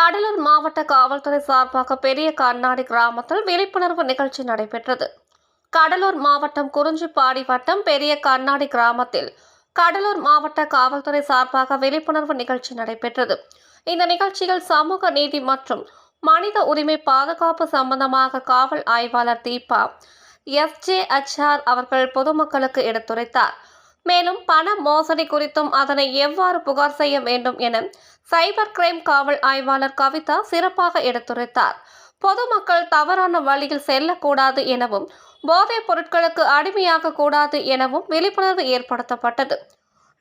கடலூர் மாவட்ட காவல்துறை சார்பாக பெரிய கண்ணாடி கிராமத்தில் விழிப்புணர்வு நிகழ்ச்சி நடைபெற்றது. கடலூர் மாவட்டம் குறிஞ்சிப்பாடி வட்டம் பெரிய கண்ணாடி கிராமத்தில் கடலூர் மாவட்ட காவல்துறை சார்பாக விழிப்புணர்வு நிகழ்ச்சி நடைபெற்றது. இந்த நிகழ்ச்சியில் சமூக நீதி மற்றும் மனித உரிமை பாதுகாப்பு சம்பந்தமாக காவல் ஆய்வாளர் தீபா எஸ்ஜேஎச்ஆர் அவர்கள் பொதுமக்களுக்கு எடுத்துரைத்தார். மேலும் பண மோசடி குறித்தும் அதனை எவ்வாறு புகார் செய்ய வேண்டும் என சைபர் கிரைம் காவல் ஆய்வாளர் கவிதா சிறப்பாக எடுத்துரைத்தார். பொதுமக்கள் தவறான வழியில் செல்லக்கூடாது எனவும் போதைப் பொருட்களுக்கு அடிமையாக கூடாது எனவும் விழிப்புணர்வு ஏற்படுத்தப்பட்டது.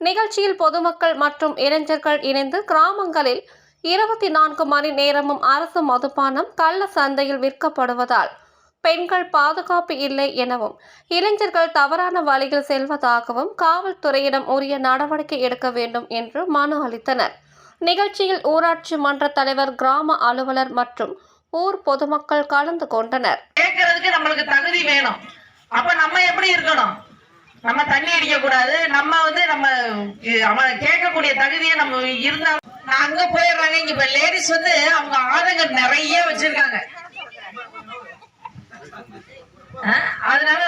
நிகழ்ச்சியில் பொதுமக்கள் மற்றும் இளைஞர்கள் இணைந்து கிராமங்களில் இருபத்தி நான்கு மணி நேரமும் அரசு மதுபானம் கள்ள சந்தையில் விற்கப்படுவதால் பெண்கள் பாதுகாப்பு இல்லை எனவும் இளைஞர்கள் தவறான வழியில் செல்வதாகவும் காவல்துறையிடம் உரிய நடவடிக்கை எடுக்க வேண்டும் என்று மனு அளித்தனர். நிகழ்ச்சியில் ஊராட்சி மன்ற தலைவர் கிராம அலுவலர் மற்றும் ஊர் பொதுமக்கள் கலந்து கொண்டனர். கேட்கறதுக்கு நம்மளுக்கு தகுதி வேணும். அப்ப நம்ம எப்படி இருக்கணும்? நம்ம தண்ணி அடிக்க கூடாது நம்ம வந்து நம்ம இ- கேட்கக்கூடிய தகுதியை நம்ம இருந்தா நான் அங்க போயிடுறாங்க. இங்க இப்ப லேடிஸ் வந்து அவங்க ஆதங்கம் நிறைய வச்சிருக்காங்க. அதனால